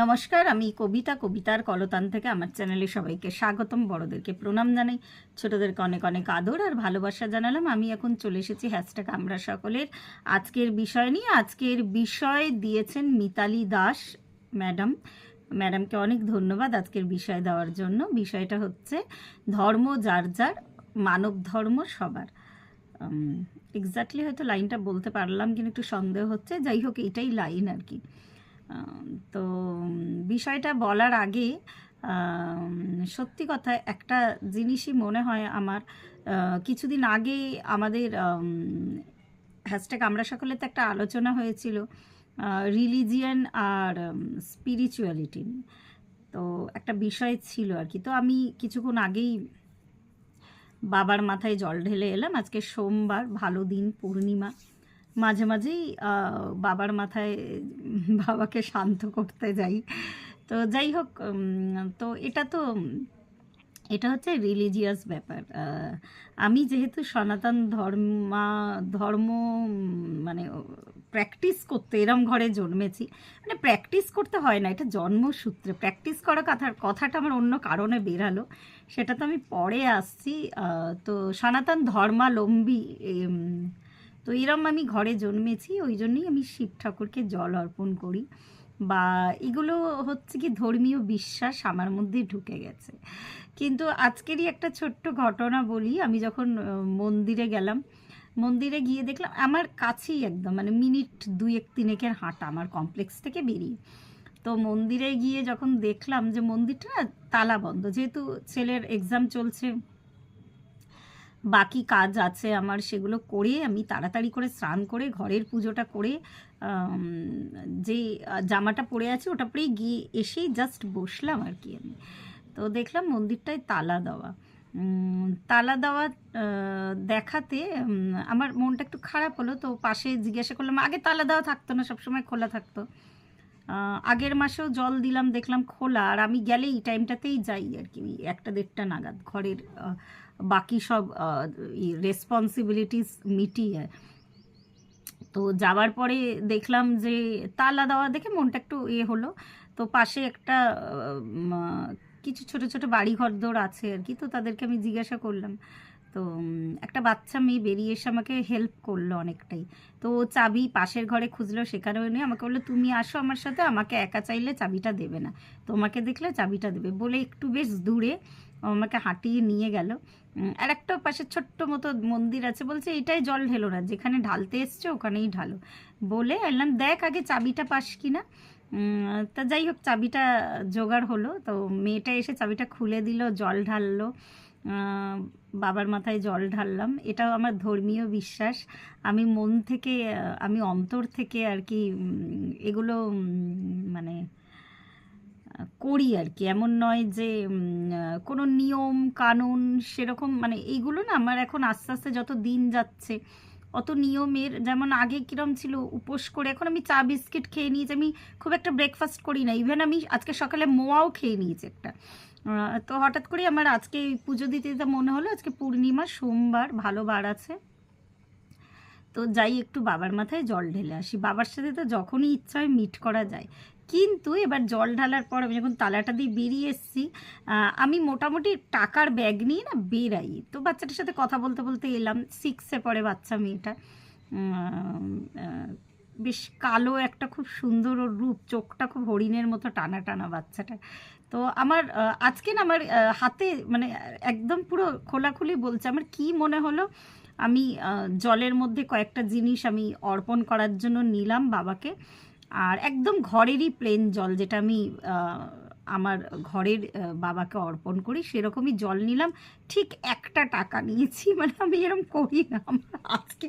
নমস্কার, আমি কবিতা, কবিতার কলতান থেকে আমার চ্যানেলে সবাইকে স্বাগতম। বড়দেরকে প্রণাম জানাই। ছোটদেরকে অনেক অনেক আদর আর ভালোবাসা জানালাম। আমি এখন চলে এসেছি হ্যাশট্যাগ আমরা সকলের আজকের বিষয় নিয়ে। আজকের বিষয় দিয়েছেন মিতালি দাস ম্যাডাম। ম্যাডামকে অনেক ধন্যবাদ আজকের বিষয় দেওয়ার জন্য। বিষয়টা হচ্ছে ধর্ম যার যার, মানব ধর্ম সবার। এক্স্যাক্টলি হয়তো লাইনটা বলতে পারলাম কিন্তু একটু সন্দেহ হচ্ছে। যাই হোক এইটাই লাইন আর কি। তো বিষয়টা বলার আগে সত্যি কথা একটা জিনিসই মনে হয় আমার কিছুদিন আগে আমাদের হ্যাশট্যাগ আমরা সকলে তো একটা আলোচনা হয়েছিল রিলিজিয়ান আর স্পিরিচুয়ালিটি তো একটা বিষয় ছিল আর কি। তো আমি কিছুক্ষণ আগেই বাবার মাথায় জল ঢেলে এলাম। আজকে সোমবার, ভালো দিন, পূর্ণিমা। মাঝে মাঝেই বাবার মাথায় বাবাকে শান্ত করতে যাই। তো যাই হোক তো এটা তো, এটা হচ্ছে রিলিজিয়াস ব্যাপার। আমি যেহেতু সনাতন ধর্মা, ধর্ম মানে প্র্যাকটিস করতে, এরম ঘরে জন্মেছি মানে প্র্যাকটিস করতে হয় না, এটা জন্মসূত্রে। প্র্যাকটিস করা কথার, কথাটা আমার অন্য কারণে বেরালো, সেটা তো আমি পরে আসছি। তো সনাতন ধর্মালম্বী তো এরম আমি ঘরে জন্মেছি, ওই জন্যই আমি শিব ঠাকুরকে জল অর্পণ করি। বা এগুলো হচ্ছে কি ধর্মীয় বিশ্বাস আমার মধ্যে ঢুকে গেছে। কিন্তু আজকেরই একটা ছোট্ট ঘটনা বলি, আমি যখন মন্দিরে গেলাম, মন্দিরে গিয়ে দেখলাম আমার কাছেই একদম মানে মিনিট দুয়েক তিনেকের হাঁটা আমার কমপ্লেক্স থেকে বেরিয়ে। তো মন্দিরে গিয়ে যখন দেখলাম যে মন্দিরটা না তালা বন্ধ, যেহেতু ছেলের এক্সাম চলছে বাকি কাজ আছে আমার, সেগুলো করে আমি তাড়াতাড়ি করে স্নান করে ঘরের পুজোটা করে যে জামাটা পরে আছে ওটা পরেই গিয়ে এসেই জাস্ট বসলাম আর কি আমি। তো দেখলাম মন্দিরটায় তালা দেওয়া। তালা দেওয়া দেখাতে আমার মনটা একটু খারাপ হলো, তো পাশে জিজ্ঞাসা করলাম, আগে তালা দেওয়া থাকতো না, সবসময় খোলা থাকতো? আগের মাসেও জল দিলাম, দেখলাম খোলা, আর আমি গেলে এই টাইমটাতেই যাই আর কি একটা দেড়টা নাগাদ ঘরের বাকি সব রেসপন্সিবিলিটিস মিটিয়ে। তো যাওয়ার পরে দেখলাম যে তালা দেওয়া দেখে মনটা একটু ইয়ে হলো। তো পাশে একটা কিছু ছোট ছোট বাড়ি ঘর দৌড় আছে আর কি, তো তাদেরকে আমি জিজ্ঞাসা করলাম। তো একটা বাচ্চা মেয়ে বেরিয়ে এসে আমাকে হেল্প করল অনেকটাই। তো চাবি পাশের ঘরে খুঁজলো, সেখানেও নিয়ে আমাকে বলল, তুমি আসো আমার সাথে, আমাকে একা চাইলে চাবিটা দেবে না। তোমাকে দেখলে চাবিটা দেবে। বলে একটু বেশ দূরে আমাকে হাঁটিয়ে নিয়ে গেল। আর একটা পাশে ছোট্ট মতো মন্দির আছে, বলছে, এটাই জল ঢেলো না, যেখানে ঢালতে এসছো ওখানেই ঢালো। বলে বললাম, দেখ আগে চাবিটা পাস কিনা। তা যাই হোক, চাবিটা জোগাড় হলো। তো মেয়েটা এসে চাবিটা খুলে দিল, জল ঢাললো। বাবার মাথায় জল ঢাললাম। এটাও আমার ধর্মীয় বিশ্বাস। আমি মন থেকে আমি অন্তর থেকে আর কি এগুলো মানে করি আর কি। এমন নয় যে কোনো নিয়ম, কানুন সেরকম মানে এইগুলো না আমার এখন আস্তে আস্তে যত দিন যাচ্ছে, অত নিয়মের, যেমন আগে কিরম ছিল, উপোস করে এখন আমি চা বিস্কিট খেয়ে নিয়েছি, আমি খুব একটা ব্রেকফাস্ট করি না। ইভেন আমি আজকে সকালে মোয়াও খেয়ে নিয়েছি একটা। তো হঠাৎ করে আমার আজকে পুজো দিতে দিতে মনে হলো, আজকে পূর্ণিমা, সোমবার, ভালো বার আছে। তো যাই, একটু বাবার মাথায় জল ঢেলে আসি। বাবার সাথে তো যখনই ইচ্ছা হয় মিট করা যায়। কিন্তু এবার জল ঢালার পর আমি যখন তালাটা দিয়ে বেরিয়ে এসেছি আমি মোটামুটি টাকার ব্যাগ নিয়ে না বেরাই তো বাচ্চাটার সাথে কথা বলতে বলতে এলাম। সিক্সে পড়ে বাচ্চা মেয়েটা। বেশ কালো একটা খুব সুন্দর ওর রূপ, চোখটা খুব হরিণের মতো টানা টানা বাচ্চাটা। তো আমার আজকে না আমার হাতে মানে একদম পুরো খোলাখুলি বলছে, আমার কি মনে হলো? আমি জলের মধ্যে কয়েকটা জিনিস আমি অর্পণ করার জন্য নিলাম বাবাকে। আর একদম ঘরেরই প্লেন জল যেটা আমি আমার ঘরের বাবাকে অর্পণ করি, সেরকমই জল নিলাম। ঠিক একটা টাকা নিয়েছি মানে আমি এরকম করি না। আমার আজকে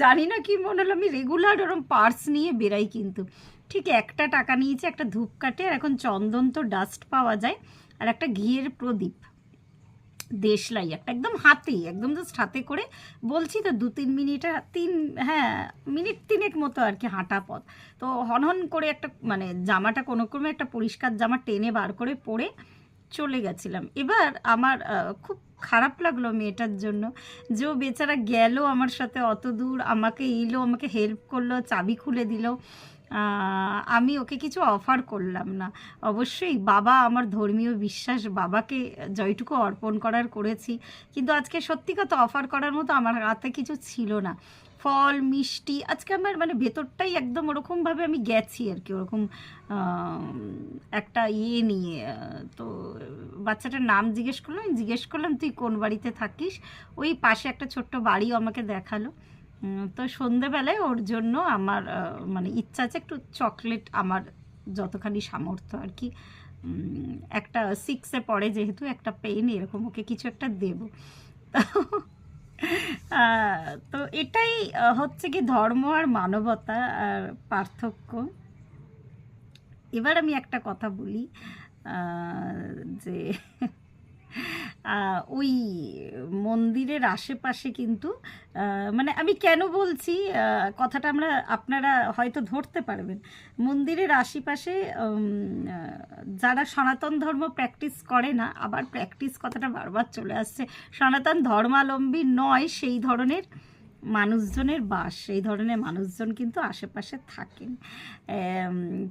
জানি না কি মনে হলো, আমি রেগুলার ওরম পার্স নিয়ে বেরাই কিন্তু। ঠিক একটা টাকা নিয়েছি, একটা ধূপকাঠি, আর এখন চন্দন তো ডাস্ট পাওয়া যায়, আর একটা ঘিয়ের প্রদীপ। দেশলাই একটা, একদম হাতে একদম জাস্ট হাতে করে বলছি তো দু তিন মিনিট তিন হ্যাঁ মিনিট তিনেক মতো আর কি হাঁটা পথ। তো হনহন করে একটা মানে জামাটা কোনো ক্রমে একটা পরিষ্কার জামা টেনে বার করে পরে চলে গেছিলাম। এবার আমার খুব খারাপ লাগল মেয়েটার জন্য যে বেচারা গেল আমার সাথে অত দূর, আমাকে এলো, আমাকে হেল্প করল, চাবি খুলে দিল। আমি ওকে কিছু অফার করলাম না। অবশ্যই বাবা, আমার ধর্মীয় বিশ্বাস, বাবাকে জয়টুকু অর্পণ করার করেছি। কিন্তু আজকে সত্যি কথা অফার করার মতো আমার হাতে কিছু ছিল না। ফল, মিষ্টি, আজকে আমার মানে ভেতরটাই একদম ওরকমভাবে আমি গেছি আর কি ওরকম একটা ইয়ে নিয়ে। তো বাচ্চাটার নাম জিজ্ঞেস করলাম জিজ্ঞেস করলাম, তুই কোন বাড়িতে থাকিস? ওই পাশে একটা ছোট্ট বাড়িও আমাকে দেখাল। তো সন্ধেবেলায় ওর জন্য আমার মানে ইচ্ছা আছে একটু চকলেট আমার যতখানি সামর্থ্য আর কি। একটা সিক্সে পড়ে যেহেতু, একটা পেন, এরকম ওকে কিছু একটা দেব। তো এটাই হচ্ছে কি ধর্ম আর মানবতা আর পার্থক্য। এবার আমি একটা কথা বলি যে ওই মন্দিরের আশেপাশে কিন্তু মানে আমি কেন বলছি কথাটা আমরা, আপনারা হয়তো ধরতে পারবেন। মন্দিরের আশেপাশে যারা সনাতন ধর্ম প্র্যাকটিস করে না, আবার প্র্যাকটিস কথাটা বারবার চলে আসছে, সনাতন ধর্মালম্বী নয় সেই ধরনের মানুষজনের বাস, এই ধরনের মানুষজন কিন্তু আশেপাশে থাকেন।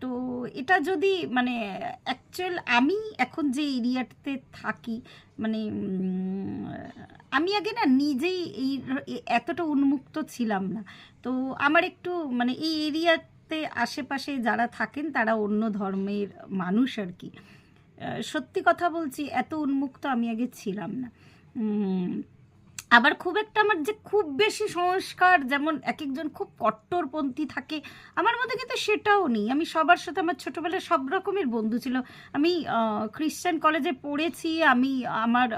তো এটা যদি মানে অ্যাকচুয়াল আমি এখন যে এরিয়াতে থাকি মানে আমি আগে না নিজেই এই এতটা উন্মুক্ত ছিলাম না। তো আমার একটু মানে এই এরিয়াতে আশেপাশে যারা থাকেন, তারা অন্য ধর্মের মানুষ আর কি। সত্যি কথা বলছি, এত উন্মুক্ত আমি আগে ছিলাম না। আবার খুব একটা আমার যে খুব বেশি সংস্কার, যেমন এক একজন খুব কট্টরপন্থী থাকে, আমার মধ্যে কিন্তু সেটাও নেই। আমি সবার সাথে আমার ছোটোবেলায় সব রকমের বন্ধু ছিল। আমি খ্রিশ্চান কলেজে পড়েছি, আমি, আমার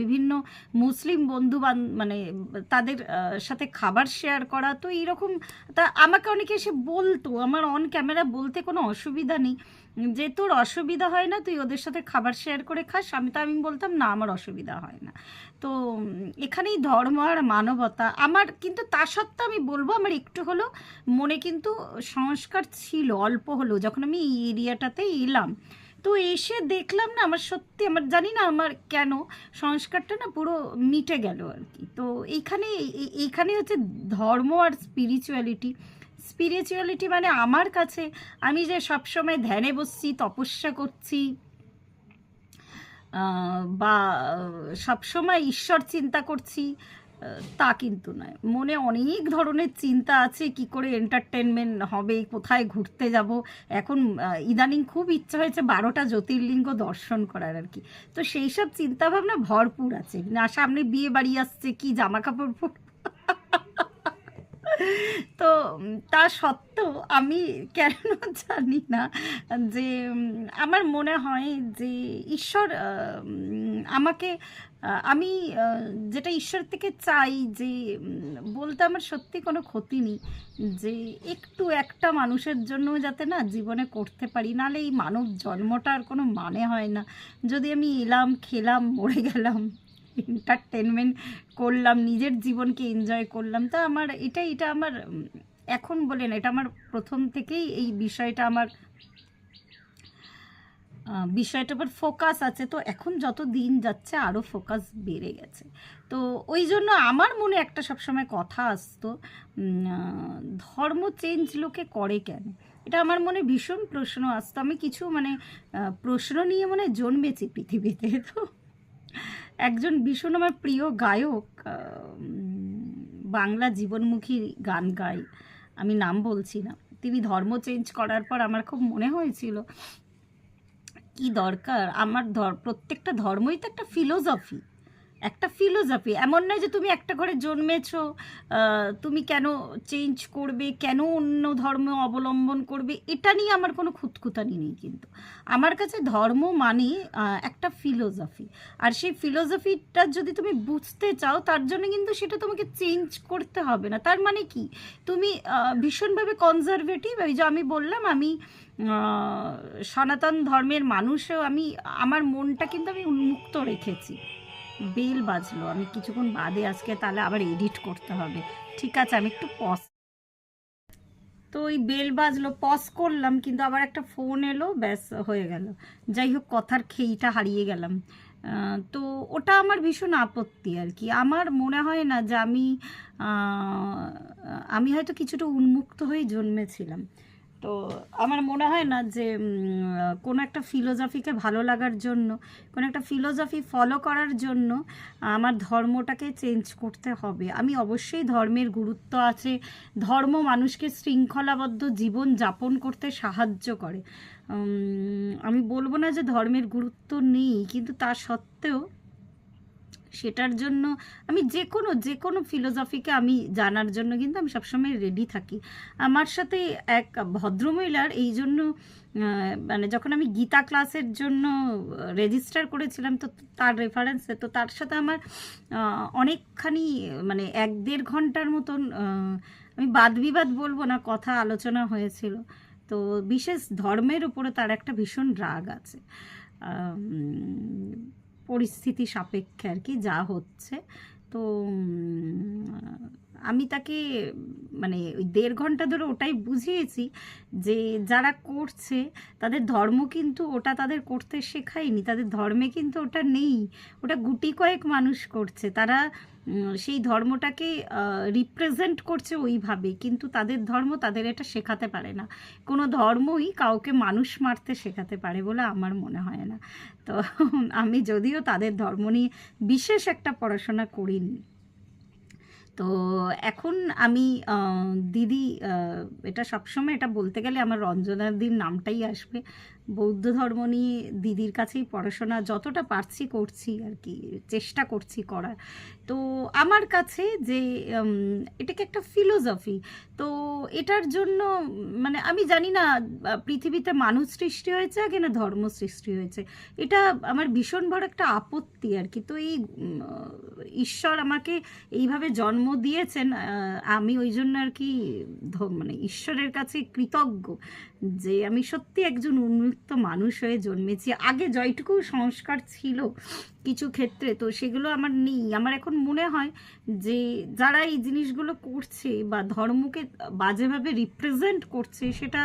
বিভিন্ন মুসলিম বন্ধু বান মানে তাদের সাথে খাবার শেয়ার করা, তো এইরকম তা আমাকে অনেকে এসে বলতো। আমার অন ক্যামেরা বলতে কোনো অসুবিধা নেই। যে তোর অসুবিধা হয় না, তুই ওদের সাথে খাবার শেয়ার করে খাস। আমি তো, আমি বলতাম, না, আমার অসুবিধা হয় না। তো এখানেই ধর্ম আর মানবতা। আমার কিন্তু তা সত্ত্বেও আমি বলব, আমার একটু হলেও মনে কিন্তু সংস্কার ছিল, অল্প হলেও। যখন আমি এই এরিয়াটাতে এলাম, তো এসে দেখলাম না, আমার সত্যি, আমার জানি না আমার কেন সংস্কারটা না পুরো মিটে গেল আর কি। তো এইখানে এইখানে হচ্ছে ধর্ম আর স্পিরিচুয়ালিটি স্পিরিচুয়ালিটি মানে আমার কাছে আমি যে সবসময় ধ্যানে বসছি, তপস্যা করছি বা সবসময় ঈশ্বর চিন্তা করছি তা কিন্তু নয়। মনে অনেক ধরনের চিন্তা আছে, কি করে এন্টারটেনমেন্ট হবে, কোথায় ঘুরতে যাব। এখন ইদানিং খুব ইচ্ছা হয়েছে বারোটা জ্যোতির্লিঙ্গ দর্শন করার আর কি। তো সেই সব চিন্তাভাবনা ভরপুর আছে। না, সামনে বিয়ে বাড়ি আসছে, কি জামা কাপড় তো তা সত্ত্বেও আমি কেন জানি না যে আমার মনে হয় যে ঈশ্বর আমাকে আমি যেটা ঈশ্বর থেকে চাই যে বলতে আমার সত্যি কোনো ক্ষতি নেই, যে একটু একটা মানুষের জন্য যাতে না জীবনে করতে পারি, নাহলে এই মানব জন্মটার কোনো মানে হয় না। যদি আমি এলাম, খেলাম, মরে গেলাম। এন্টারটেনমেন্ট করলাম, নিজের জীবনকে এনজয় করলাম। তা আমার এটা এটা আমার এখন বলেন এটা আমার প্রথম থেকেই এই বিষয়টা আমার বিষয়টার উপর ফোকাস আছে। তো এখন যত দিন যাচ্ছে আরও ফোকাস বেড়ে গেছে। তো ওই জন্য আমার মনে একটা সবসময় কথা আসতো ধর্ম চেঞ্জ লোকে করে কেন? এটা আমার মনে ভীষণ প্রশ্ন আসতো। আমি কিছু মানে প্রশ্ন নিয়ে মনে জন্মেছি পৃথিবীতে, তো একজন ভীষণ আমার প্রিয় গায়ক বাংলা জীবনমুখী গান গাই আমি নাম বলছি না। তিনি ধর্ম চেঞ্জ করার পর আমার খুব মনে হয়েছিল, কি দরকার? আমার ধর, প্রত্যেকটা ধর্মই তো একটা ফিলোসফি একটা ফিলোসফি এমন নয় যে তুমি একটা ঘরে জন্মেছ তুমি কেন চেঞ্জ করবে, কেন অন্য ধর্ম অবলম্বন করবে, এটা নিয়ে আমার কোনো খুঁতখুতানি নেই কিন্তু। আমার কাছে ধর্ম মানে একটা ফিলোসফি আর সেই ফিলোসফিটা যদি তুমি বুঝতে চাও, তার জন্য কিন্তু সেটা তোমাকে চেঞ্জ করতে হবে না। তার মানে কি? তুমি ভীষণভাবে কনজারভেটিভ ওই যে আমি বললাম, আমি সনাতন ধর্মের মানুষও আমি, আমার মনটা কিন্তু আমি উন্মুক্ত রেখেছি। বেল বাজলো। আমি কিছুক্ষণ বাদে আজকে তাহলে আবার এডিট করতে হবে। ঠিক আছে, আমি একটু পজ তো ওই বেল বাজলো পজ করলাম, কিন্তু আবার একটা ফোন এলো, ব্যাস, হয়ে গেল। যাই হোক, কথার খেইটা হারিয়ে গেলাম। তো ওটা আমার ভীষণ আপত্তি আর কি। আমার মনে হয় না যে আমি আমি হয়তো কিছুটা উন্মুক্ত হয়ে জন্মেছিলাম। তো আমার মনে হয় না যে কোনো একটা ফিলোজফিকে ভালো লাগার জন্য, কোনো একটা ফিলোজফি ফলো করার জন্য আমার ধর্মটাকে চেঞ্জ করতে হবে। আমি অবশ্যই ধর্মের গুরুত্ব আছে, ধর্ম মানুষকে শৃঙ্খলাবদ্ধ জীবন যাপন করতে সাহায্য করে। আমি বলব না যে ধর্মের গুরুত্ব নেই, কিন্তু তা সত্ত্বেও সেটার জন্য আমি যে কোনো যে কোনো ফিলোসফিকে আমি জানার জন্য কিন্তু আমি সবসময় রেডি থাকি। আমার সাথে এক ভদ্রমহিলার এই জন্য মানে যখন আমি গীতা ক্লাসের জন্য রেজিস্টার করেছিলাম, তো তার রেফারেন্সে তো তার সাথে আমার অনেকখানি মানে এক দেড় ঘণ্টার মতন আমি বাদ বিবাদ বলব না, কথা আলোচনা হয়েছিল। তো বিশেষ ধর্মের উপরে তার একটা ভীষণ রাগ আছে। পরিস্থিতি সাপেক্ষে আর কি যা হচ্ছে। তো আমি তাকে মানে ওই দেড় ঘণ্টা ধরে ওটাই বুঝিয়েছি যে যারা করছে তাদের ধর্ম কিন্তু ওটা তাদের করতে শেখায়নি, তাদের ধর্মে কিন্তু ওটা নেই। ওটা গুটি কয়েক মানুষ করছে। তারা সেই ধর্মটাকে রিপ্রেজেন্ট করছে ওইভাবে কিন্তু তাদের ধর্ম তাদের এটা শেখাতে পারে না। কোনো ধর্মই কাউকে মানুষ মারতে শেখাতে পারে বলে আমার মনে হয় না। তো আমি যদিও তাদের ধর্ম নিয়ে বিশেষ একটা পড়াশোনা করিনি। তো এখন আমি দিদি এটা সবসময় এটা বলতে গেলে আমার রঞ্জনাদির নামটাই আসবে। বৌদ্ধ ধর্ম নিয়ে দিদির কাছেই পড়াশোনা যতটা পারছি করছি আর কি, চেষ্টা করছি করার। তো আমার কাছে যে এটাকে একটা ফিলোসফি তো এটার জন্য মানে আমি জানি না, পৃথিবীতে মানুষ সৃষ্টি হয়েছে আগে না ধর্ম সৃষ্টি হয়েছে। এটা আমার ভীষণ বড় একটা আপত্তি আর কি। তো এই ঈশ্বর আমাকে এইভাবে জন্ম দিয়েছেন আমি ওই জন্য আর কি মানে ঈশ্বরের কাছে কৃতজ্ঞ যে আমি সত্যি একজন উন্মুক্ত মানুষ হয়ে জন্মেছি। আগে যতটুকু সংস্কার ছিল কিছু ক্ষেত্রে, তো সেগুলো আমার নেই। আমার এখন মনে হয় যে যারা এই জিনিসগুলো করছে বা ধর্মকে বাজেভাবে রিপ্রেজেন্ট করছে, সেটা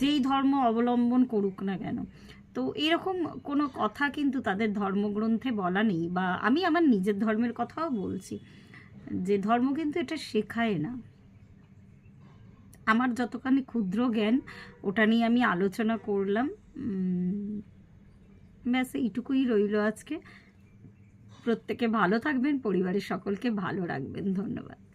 যেই ধর্ম অবলম্বন করুক না কেন। তো এরকম কোনো কথা কিন্তু তাদের ধর্মগ্রন্থে বলা নেই বা আমি আমার নিজের ধর্মের কথাও বলছি, যে ধর্ম কিন্তু এটা শেখায় না। আমার যতখানি ক্ষুদ্র জ্ঞান, ওটা নিয়ে আমি আলোচনা করলাম। ব্যাস এইটুকুই রইল আজকে। প্রত্যেকে ভালো থাকবেন পরিবারের সকলকে ভালো রাখবেন। ধন্যবাদ।